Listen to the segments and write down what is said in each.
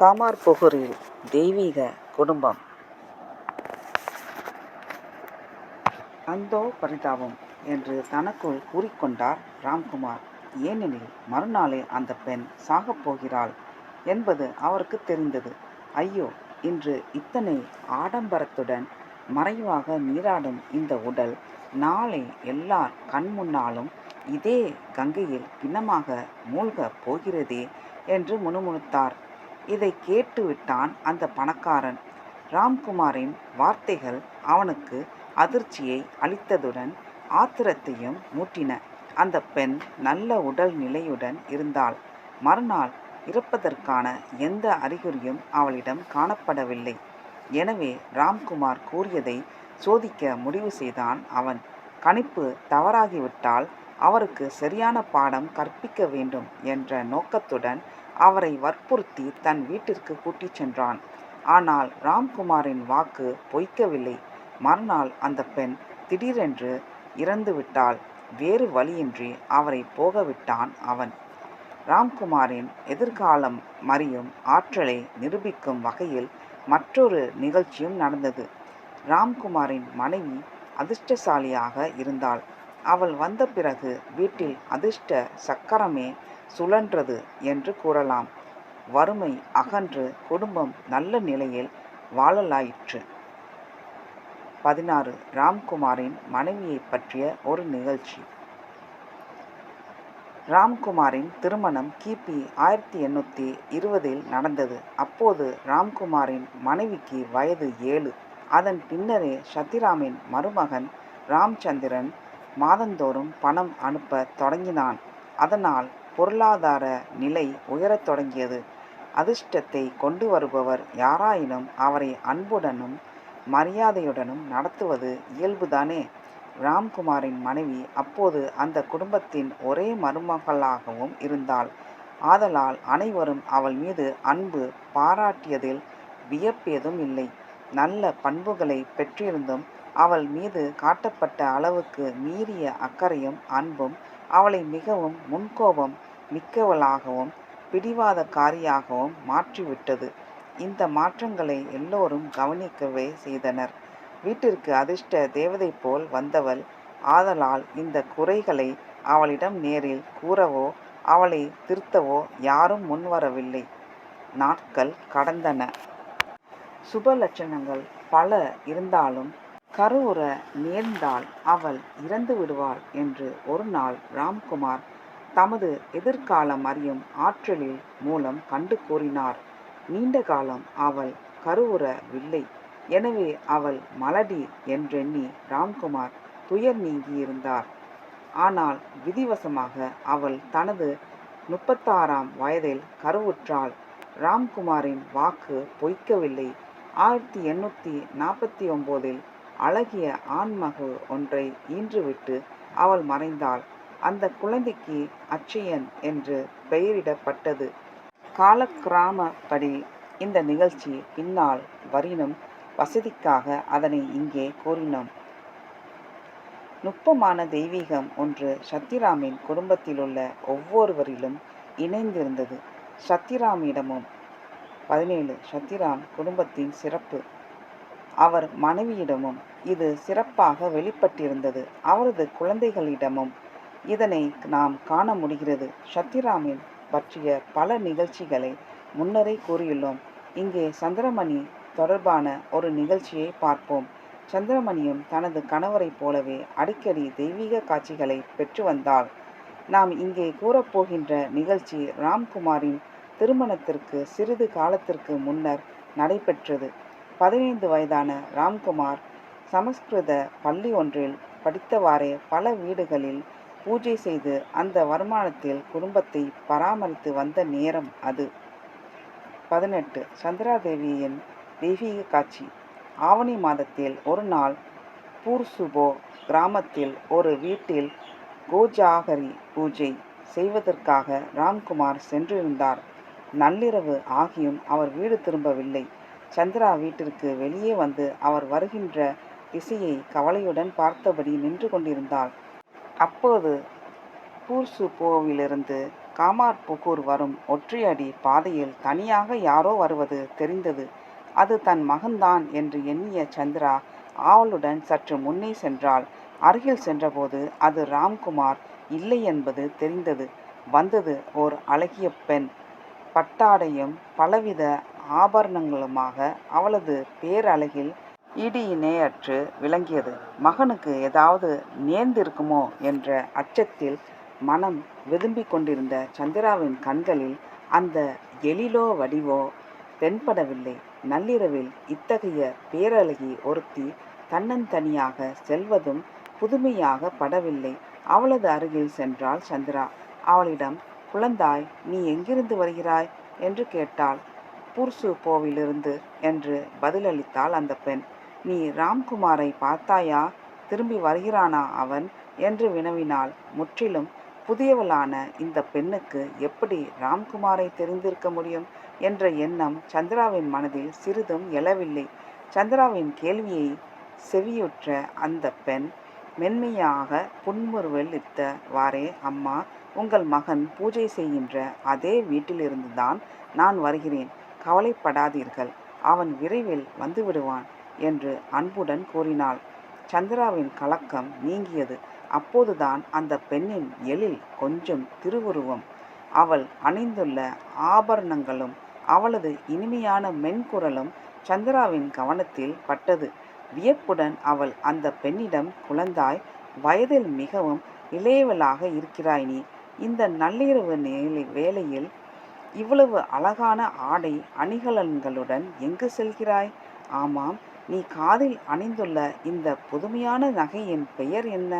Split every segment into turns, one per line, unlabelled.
காமார்புகூரில் தெய்வீக குடும்பம். அந்தோ பரிதாபம் என்று தனக்குள் கூறிக்கொண்டார் ராம்குமார். ஏனெனில் மறுநாளே அந்த பெண் சாகப் போகிறாள் என்பது அவருக்கு தெரிந்தது. ஐயோ இன்று இத்தனை ஆடம்பரத்துடன் மறைவாக நீராடும் இந்த உடல் நாளை எல்லார் கண் முன்னாலும் இதே கங்கையில் பிணமாக மூழ்கப் போகிறதே என்று முணுமுணுத்தார் இதை கேட்டுவிட்டான் அந்த பணக்காரன். ராம்குமாரின் வார்த்தைகள் அவனுக்கு அதிர்ச்சியை அளித்ததுடன் ஆத்திரத்தையும் மூட்டின. அந்த பெண் நல்ல உடல் நிலையுடன் இருந்தாள். மறுநாள் இறப்பதற்கான எந்த அறிகுறியும் அவளிடம் காணப்படவில்லை. எனவே ராம்குமார் கூறியதை சோதிக்க முடிவு செய்தான் அவன். கணிப்பு தவறாகிவிட்டால் அவருக்கு சரியான பாடம் கற்பிக்க வேண்டும் என்ற நோக்கத்துடன் அவரை வற்புறுத்தி தன் வீட்டிற்கு கூட்டிச் சென்றான். ஆனால் ராம்குமாரின் வாக்கு பொய்க்கவில்லை. மறுநாள் அந்த பெண் திடீரென்று இறந்துவிட்டால் வேறு வழியின்றி அவரை போகவிட்டான் அவன். ராம்குமாரின் எதிர்காலம் மறியும் ஆற்றலை நிரூபிக்கும் வகையில் மற்றொரு நிகழ்ச்சியும் நடந்தது. ராம்குமாரின் மனைவி அதிர்ஷ்டசாலியாக இருந்தாள். அவள் வந்த பிறகு வீட்டில் அதிர்ஷ்ட சக்கரமே சுழன்றது என்று கூறலாம். வறுமை அகன்று குடும்பம் நல்ல நிலையில் வாழலாயிற்று. பதினாறு. ராம்குமாரின் மனைவியை பற்றிய ஒரு நிகழ்ச்சி. ராம்குமாரின் திருமணம் கிபி ஆயிரத்தி எண்ணூற்றி இருபதில் நடந்தது. அப்போது ராம்குமாரின் மனைவிக்கு வயது ஏழு. அதன் பின்னரே சத்திராமின் மருமகன் ராம்சந்திரன் மாதந்தோறும் பணம் அனுப்ப தொடங்கினான். அதனால் பொருளாதார நிலை உயரத் தொடங்கியது. அதிர்ஷ்டத்தை கொண்டு வருபவர் யாராயினும் அவரை அன்புடனும் மரியாதையுடனும் நடத்துவது இயல்புதானே? ராம்குமாரின் மனைவி அப்போது அந்த குடும்பத்தின் ஒரே மருமகளாகவும் இருந்தாள். ஆதலால் அனைவரும் அவள் மீது அன்பு பாராட்டியதில் வியப்பேதும் இல்லை. நல்ல பண்புகளை பெற்றிருந்தும் அவள் மீது காட்டப்பட்ட அளவுக்கு மீறிய அக்கறையும் அன்பும் அவளை மிகவும் முன்கோபம் மிக்கவளாகவும் பிடிவாதக்காரியாகவும் மாற்றிவிட்டது. இந்த மாற்றங்களை எல்லோரும் கவனிக்கவே செய்தனர். வீட்டிற்கு அதிர்ஷ்ட தேவதை போல் வந்தவள் ஆதலால் இந்த குறைகளை அவளிடம் நேரில் கூறவோ அவளை திருத்தவோ யாரும் முன்வரவில்லை. நாட்கள் கடந்தன. சுப லட்சணங்கள் பல இருந்தாலும் கருவுற நேர்ந்தால் அவள் இறந்து விடுவாள் என்று ஒரு நாள் ராம்குமார் தமது எதிர்காலம் அறியும் ஆற்றலில் மூலம் கண்டு கூறினார். நீண்ட காலம் அவள் கருவுறவில்லை. எனவே அவள் மலடி என்றெண்ணி ராம்குமார் துயர் நீங்கியிருந்தார். ஆனால் விதிவசமாக அவள் தனது முப்பத்தாறாம் வயதில் கருவுற்றாள். ராம்குமாரின் வாக்கு பொய்க்கவில்லை. ஆயிரத்தி எண்ணூற்றி நாற்பத்தி ஒம்போதில் அழகிய ஆண்மகு ஒன்றை ஈன்றுவிட்டு அவள் மறைந்தாள். அந்த குழந்தைக்கு அச்சயன் என்று பெயரிடப்பட்டது. காலக்கிராமப்படி இந்த நிகழ்ச்சி பின்னால் வரினும் வசதிக்காக அதனை இங்கே கூறினோம் நுட்பமான தெய்வீகம் ஒன்று சத்யராமின் குடும்பத்திலுள்ள ஒவ்வொருவரிலும் இணைந்திருந்தது. சத்திராமிடமும் பதினேழு சத்திராம் குடும்பத்தின் சிறப்பு. அவர் மனைவியிடமும் இது சிறப்பாக வெளிப்பட்டிருந்தது. அவரது குழந்தைகளிடமும் இதனை நாம் காண முடிகிறது. சத்திராமின் பற்றிய பல நிகழ்ச்சிகளை முன்னரே கூறியுள்ளோம். இங்கே சந்திரமணி தொடர்பான ஒரு நிகழ்ச்சியை பார்ப்போம். சந்திரமணியும் தனது கணவரைப் போலவே அடிக்கடி தெய்வீக காட்சிகளை பெற்று வந்தாள். நாம் இங்கே கூறப்போகின்ற நிகழ்ச்சி ராம்குமாரின் திருமணத்திற்கு சிறிது காலத்திற்கு முன்னர் நடைபெற்றது. பதினைந்து வயதான ராம்குமார் சமஸ்கிருத பள்ளி ஒன்றில் படித்தவாறே பல வீடுகளில் பூஜை செய்து அந்த வருமானத்தில் குடும்பத்தை பராமரித்து வந்த நேரம் அது. பதினெட்டு. சந்திராதேவியின் தெய்வீக காட்சி. ஆவணி மாதத்தில் ஒரு நாள் பூர்சுபோ கிராமத்தில் ஒரு வீட்டில் கோஜாகரி பூஜை செய்வதற்காக ராம்குமார் சென்றிருந்தார். நள்ளிரவு ஆகியும் அவர் வீடு திரும்பவில்லை. சந்திரா வீட்டிற்கு வெளியே வந்து அவர் வருகின்ற திசையை கவலையுடன் பார்த்தபடி நின்று கொண்டிருந்தாள். அப்போது பூர்சுபோவிலிருந்து காமார்புகூர் வரும் ஒற்றையடி பாதையில் தனியாக யாரோ வருவது தெரிந்தது. அது தன் மகன்தான் என்று எண்ணிய சந்திரா ஆவலுடன் சற்று முன்னே சென்றாள். அருகில் சென்றபோது அது ராம்குமார் இல்லை என்பது தெரிந்தது. வந்தது ஓர் அழகிய பெண். பட்டாடையும் பலவித ஆபரணங்களுமாக அவளது பேரழகில் இடி இணையற்று விளங்கியது. மகனுக்கு ஏதாவது நேர்ந்திருக்குமோ என்ற அச்சத்தில் மனம் விரும்பி கொண்டிருந்த சந்திராவின் கண்களில் அந்த எழிலோ வடிவோ தென்படவில்லை. நள்ளிரவில் இத்தகைய பேரழகி ஒருத்தி தன்னந்தனியாக செல்வதும் புதுமையாக படவில்லை. அவளது அருகில் சென்றாள் சந்திரா. அவளிடம் குழந்தாய் நீ எங்கிருந்து வருகிறாய்? என்று கேட்டாள். பூர்சு போவிலிருந்து என்று பதிலளித்தாள் அந்த பெண். நீ ராம்குமாரை பார்த்தாயா? திரும்பி வருகிறானா அவன்? என்று வினவினாள். முற்றிலும் புதியவளான இந்த பெண்ணுக்கு எப்படி ராம்குமாரை தெரிந்திருக்க முடியும்? என்ற எண்ணம் சந்திராவின் மனதில் சிறிதும் எழவில்லை. சந்திராவின் கேள்வியை செவியுற்ற அந்த பெண் மென்மையாக புன்முறுவலித்தவாறே அம்மா உங்கள் மகன் பூஜை செய்கின்ற அதே வீட்டிலிருந்துதான் நான் வருகிறேன். கவலைப்படாதீர்கள். அவன் விரைவில் வந்துவிடுவான் என்று அன்புடன் கூறினாள். சந்திராவின் கலக்கம் நீங்கியது. அப்போதுதான் அந்த பெண்ணின் எழில் கொஞ்சம் திருவுருவம். அவள் அணிந்துள்ள ஆபரணங்களும் அவளது இனிமையான மென்குரலும் சந்திராவின் கவனத்தில் பட்டது. வியப்புடன் அவள் அந்த பெண்ணிடம் குழந்தாய் வயதில் மிகவும் இளையவளாக இருக்கிறாய் நீ. இந்த நள்ளிரவு நேலை வேளையில் இவ்வளவு அழகான ஆடை அணிகலன்களுடன் எங்கு செல்கிறாய்? ஆமாம் நீ காதில் அணிந்துள்ள இந்த புதுமையான நகையின் பெயர் என்ன?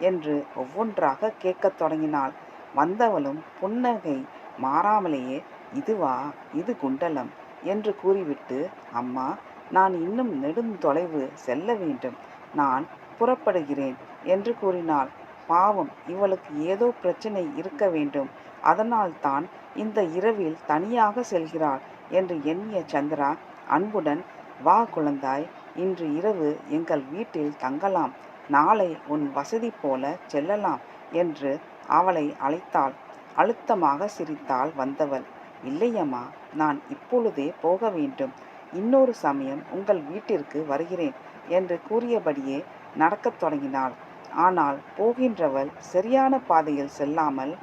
என்று ஒவ்வொன்றாக கேட்கத் தொடங்கினாள். வந்தவளும் புன்னகை மாறாமலேயே இதுவா? இது குண்டலம்? என்று கூறிவிட்டு அம்மா நான் இன்னும் நெடுந்தொலைவு செல்ல வேண்டும். நான் புறப்படுகிறேன் என்று கூறினாள். பாவம் இவளுக்கு ஏதோ பிரச்சனை இருக்க வேண்டும். அதனால்தான் இந்த இரவில் தனியாக செல்கிறாள் என்று எண்ணிய சந்திரா அன்புடன் வா குழந்தாய் இன்று இரவு எங்கள் வீட்டில் தங்கலாம். நாளை உன் வசதி போல செல்லலாம் என்று அவளை அழைத்தாள். அழுத்தமாக சிரித்தாள் வந்தவள். இல்லையம்மா நான் இப்பொழுதே போக வேண்டும். இன்னொரு சமயம் உங்கள் வீட்டிற்கு வருகிறேன் என்று கூறியபடியே நடக்கத் தொடங்கினாள். ஆனால் போகின்றவள் சரியான பாதையில் செல்லாமல்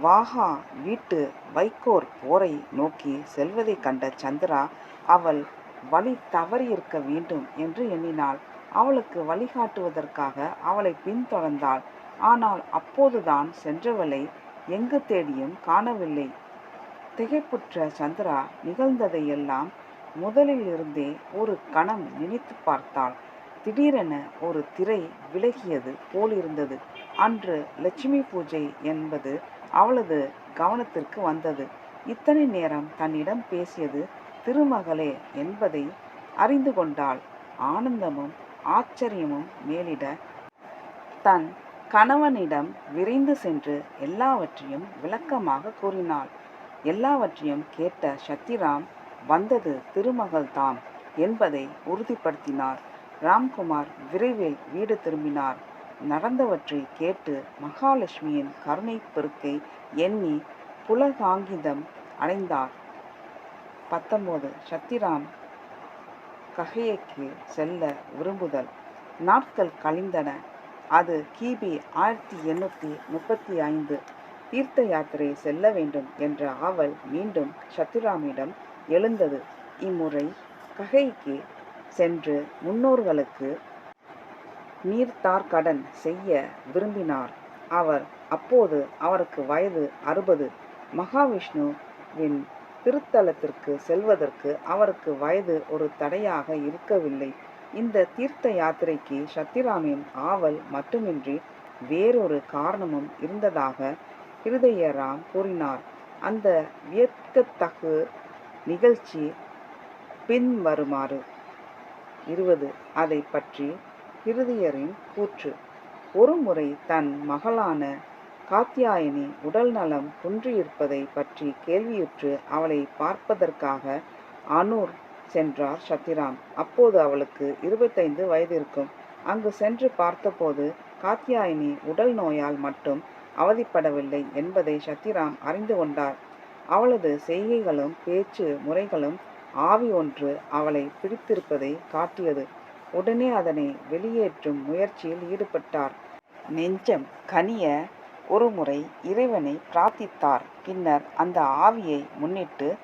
வாகா வீட்டு வைக்கோர் போரை நோக்கி செல்வதைக் கண்ட சந்திரா அவள் வழி தவறியிருக்க வேண்டும் என்று எண்ணினாள். அவளுக்கு வழிகாட்டுவதற்காக அவளை பின்தொடர்ந்தாள். ஆனால் அப்போதுதான் சென்றவளை எங்கு தேடியும் காணவில்லை. திகைப்புற்ற சந்திரா நிகழ்ந்ததையெல்லாம் முதலில் இருந்தே ஒரு கணம் நினைத்து பார்த்தாள். திடீரென ஒரு திரை விலகியது போலிருந்தது. அன்று லட்சுமி பூஜை என்பது அவளது கவனத்திற்கு வந்தது. இத்தனை நேரம் தன்னிடம் பேசியது திருமகளே என்பதை அறிந்து கொண்டாள். ஆனந்தமும் ஆச்சரியமும் மேலிட தன் கணவனிடம் விரைந்து சென்று எல்லாவற்றையும் விளக்கமாக கூறினாள். எல்லாவற்றையும் கேட்ட சத்திராம் வந்தது திருமகள்தாம் என்பதை உறுதிப்படுத்தினார். ராம்குமார் விரைவில் வீடு திரும்பினார். நடந்தவற்றை கேட்டு மகாலட்சுமியின் கருணை பெருக்கை எண்ணி புலகாங்கிதம் அடைந்தார். பத்தொம்போது சத்திராம் கஹையைக்கு செல்ல விரும்புதல். நாட்கள் கழிந்தன. அது கிபி ஆயிரத்தி எண்ணூற்றி முப்பத்தி ஐந்து தீர்த்த யாத்திரை செல்ல வேண்டும் என்ற ஆவல் மீண்டும் சத்திராமிடம் எழுந்தது. இம்முறை ககைக்கு சென்று முன்னோர்களுக்கு நீர்த்தார்கடன் செய்ய விரும்பினார். அவர் அப்போது அவருக்கு வயது அறுபது. மகாவிஷ்ணுவின் திருத்தலத்திற்கு செல்வதற்கு அவருக்கு வயது ஒரு தடையாக இருக்கவில்லை. இந்த தீர்த்த யாத்திரைக்கு சத்திராமின் ஆவல் மட்டுமின்றி வேறொரு காரணமும் இருந்ததாக ஹிருதயராம் கூறினார். அந்த வியக்கத்தகு நிகழ்ச்சி பின்வருமாறு. இருபது. அதை பற்றி ஹிருதயரின் கூற்று. ஒருமுறை தன் மகளான காத்தியாயினி உடல் நலம் குன்றியிருப்பதை பற்றி கேள்வியுற்று அவளை பார்ப்பதற்காக அனூர் சென்றார் சத்திராம் அப்போது அவளுக்கு இருபத்தைந்து வயது இருக்கும் அங்கு சென்று பார்த்தபோது காத்தியாயினி உடல் நோயால் மட்டும் அவதிப்படவில்லை என்பதை சத்திராம் அறிந்து கொண்டார். அவளது செய்கைகளும் பேச்சு முறைகளும் ஆவி ஒன்று அவளை பிடித்திருப்பதை காட்டியது. உடனே அதனை வெளியேற்றும் முயற்சியில் ஈடுபட்டார். நெஞ்சம் கனிய ஒருமுறை இறைவனை பிரார்த்தித்தார். பின்னர் அந்த ஆவியை முன்னிட்டு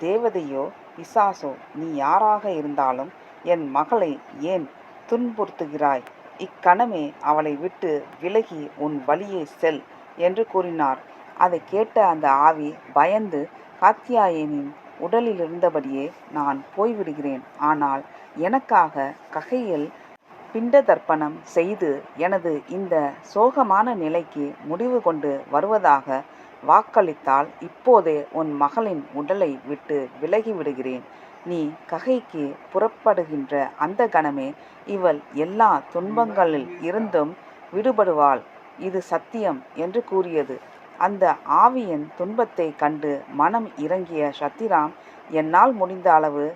தேவதையோ பிசாசோ நீ யாராக இருந்தாலும் என் மகளை ஏன் துன்புறுத்துகிறாய்? இக்கணமே அவளை விட்டு விலகி உன் வழியே செல் என்று கூறினார். அதைக் கேட்ட அந்த ஆவி பயந்து ஹாத்யாயனின் உடலில் இருந்தபடியே நான் போய்விடுகிறேன். ஆனால் எனக்காக ககையில் பிண்ட தர்ப்பணம் செய்து எனது இந்த சோகமான நிலைக்கு முடிவு கொண்டு வருவதாக வாக்களித்தால் இப்போதே உன் மகளின் உடலை விட்டு விலகி விடுகிறேன் நீ ககைக்கு புறப்படுகின்ற அந்த கணமே இவள் எல்லா துன்பங்களில் இருந்தும் விடுபடுவாள். இது சத்தியம் என்று கூறியது. அந்த ஆவியின் துன்பத்தைக் கண்டு மனம் இறங்கிய சத்திராம் என்னால் முடிந்த அளவு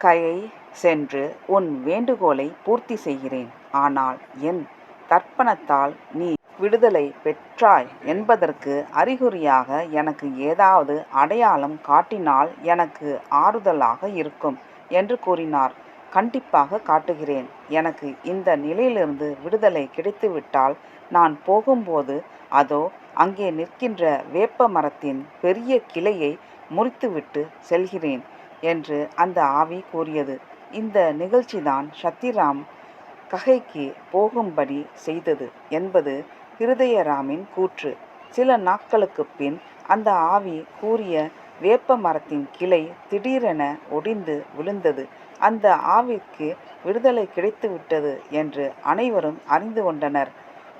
விரைவில் சென்று உன் வேண்டுகோளை பூர்த்தி செய்கிறேன். ஆனால் என் தர்ப்பணத்தால் நீ விடுதலை பெற்றாய் என்பதற்கு அறிகுறியாக எனக்கு ஏதாவது அடையாளம் காட்டினால் எனக்கு ஆறுதலாக இருக்கும் என்று கூறினார். கண்டிப்பாக காட்டுகிறேன். எனக்கு இந்த நிலையிலிருந்து விடுதலை கிடைத்துவிட்டால் நான் போகும்போது அதோ அங்கே நிற்கின்ற வேப்ப மரத்தின் பெரிய கிளையை முறித்துவிட்டு செல்கிறேன் என்று அந்த ஆவி கூறியது. இந்த நிகழ்ச்சிதான் சத்திராம் கஹைக்கு போகும்படி செய்தது என்பது இருதயராமின் கூற்று. சில நாட்களுக்குப் பின் அந்த ஆவி கூறிய வேப்ப மரத்தின் கிளை திடீரென ஒடிந்து விழுந்தது. அந்த ஆவிற்கு விடுதலை கிடைத்துவிட்டது என்று அனைவரும் அறிந்து கொண்டனர்.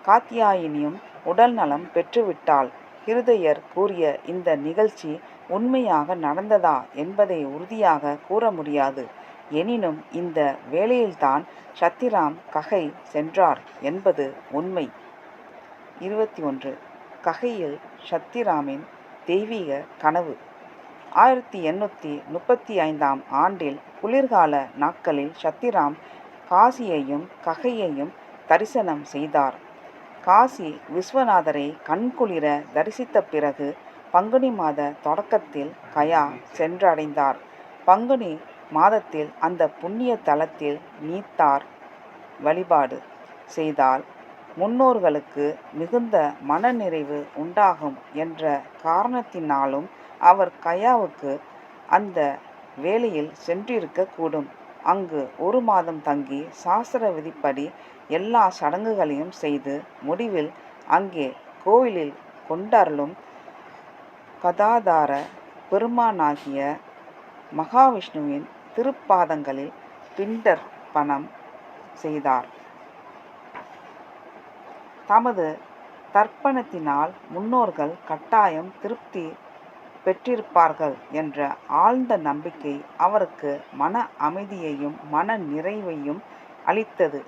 காத்யாயினியும் உடல்நலம் பெற்றுவிட்டாள். ஹிருதயர் கூறிய இந்த நிகழ்ச்சி உண்மையாக நடந்ததா என்பதை உறுதியாக கூற முடியாது. எனினும் இந்த வேளையில்தான் சத்திராம் ககை சென்றார் என்பது உண்மை. இருபத்தி ஒன்று. ககையில் சத்திராமின் தெய்வீக கனவு ஆயிரத்தி எண்ணூற்றி முப்பத்தி ஐந்தாம் ஆண்டில் குளிர்கால நாட்களில் சத்திராம் காசியையும் ககையையும் தரிசனம் செய்தார். காசி விஸ்வநாதரை கண்குளிர தரிசித்த பிறகு பங்குனி மாத தொடக்கத்தில் கயா சென்றடைந்தார். பங்குனி மாதத்தில் அந்த புண்ணிய தலத்தில் நீத்தார் வழிபாடு செய்தால் முன்னோர்களுக்கு மிகுந்த மனநிறைவு உண்டாகும் என்ற காரணத்தினாலும் அவர் கயாவுக்கு அந்த வேலையில் சென்றிருக்கக்கூடும் அங்கு ஒரு மாதம் தங்கி சாஸ்திர விதிப்படி எல்லா சடங்குகளையும் செய்து முடிவில் அங்கே கோவிலில் கொண்டருளும் கதாதார பெருமானாகிய மகாவிஷ்ணுவின் திருப்பாதங்களில் பிண்டர்ப்பணம் செய்தார். தமது தர்ப்பணத்தினால் முன்னோர்கள் கட்டாயம் திருப்தி பெற்றிருப்பார்கள் என்ற ஆழ்ந்த நம்பிக்கை அவருக்கு மன அமைதியையும் மன நிறைவையும் அளித்தது.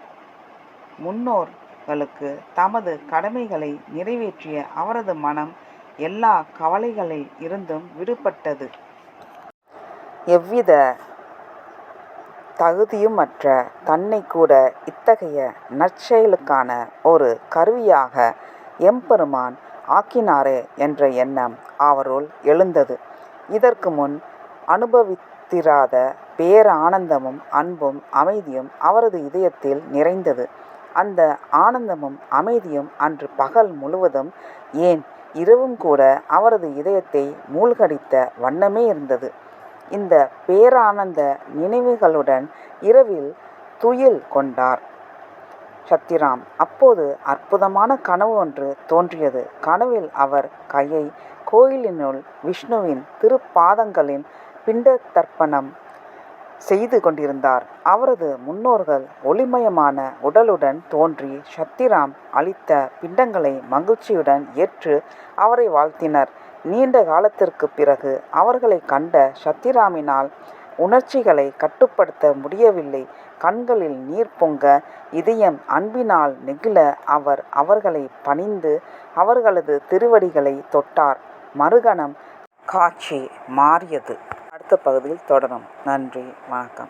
முன்னோர்களுக்கு தமது கடமைகளை நிறைவேற்றிய அவரது மனம் எல்லா கவலைகளில் இருந்தும் விடுபட்டது. எவ்வித தகுதியுமற்ற தன்னைக்கூட இத்தகைய நற்செயலுக்கான ஒரு கருவியாக எம்பெருமான் ஆக்கினாரே என்ற எண்ணம் அவருள் எழுந்தது. இதற்கு முன் அனுபவித்திராத பேரானந்தமும் அன்பும் அமைதியும் அவரது இதயத்தில் நிறைந்தது. அந்த ஆனந்தமும் அமைதியும் அன்று பகல் முழுவதும் ஏன் இரவும் கூட அவரது இதயத்தை மூழ்கடித்த வண்ணமே இருந்தது. இந்த பேரானந்த நினைவுகளுடன் இரவில் துயில் கொண்டார் சத்திராம். அப்போது அற்புதமான கனவு ஒன்று தோன்றியது. கனவில் அவர் கையை கோயிலினுள் விஷ்ணுவின் திருப்பாதங்களின் பிண்ட தர்ப்பணம் செய்து கொண்டிருந்தார். அவரது முன்னோர்கள் ஒளிமயமான உடலுடன் தோன்றி சத்திராம் அளித்த பிண்டங்களை மகிழ்ச்சியுடன் ஏற்று அவரை வாழ்த்தினர். நீண்ட காலத்திற்கு பிறகு அவர்களை கண்ட சத்திராமினால் உணர்ச்சிகளை கட்டுப்படுத்த முடியவில்லை. கண்களில் நீர் பொங்க இதயம் அன்பினால் நெகிழ அவர் அவர்களை பணிந்து அவர்களது திருவடிகளை தொட்டார். மறுகணம் காட்சி மாறியது. அடுத்த பகுதியில் தொடரும். நன்றி வணக்கம்.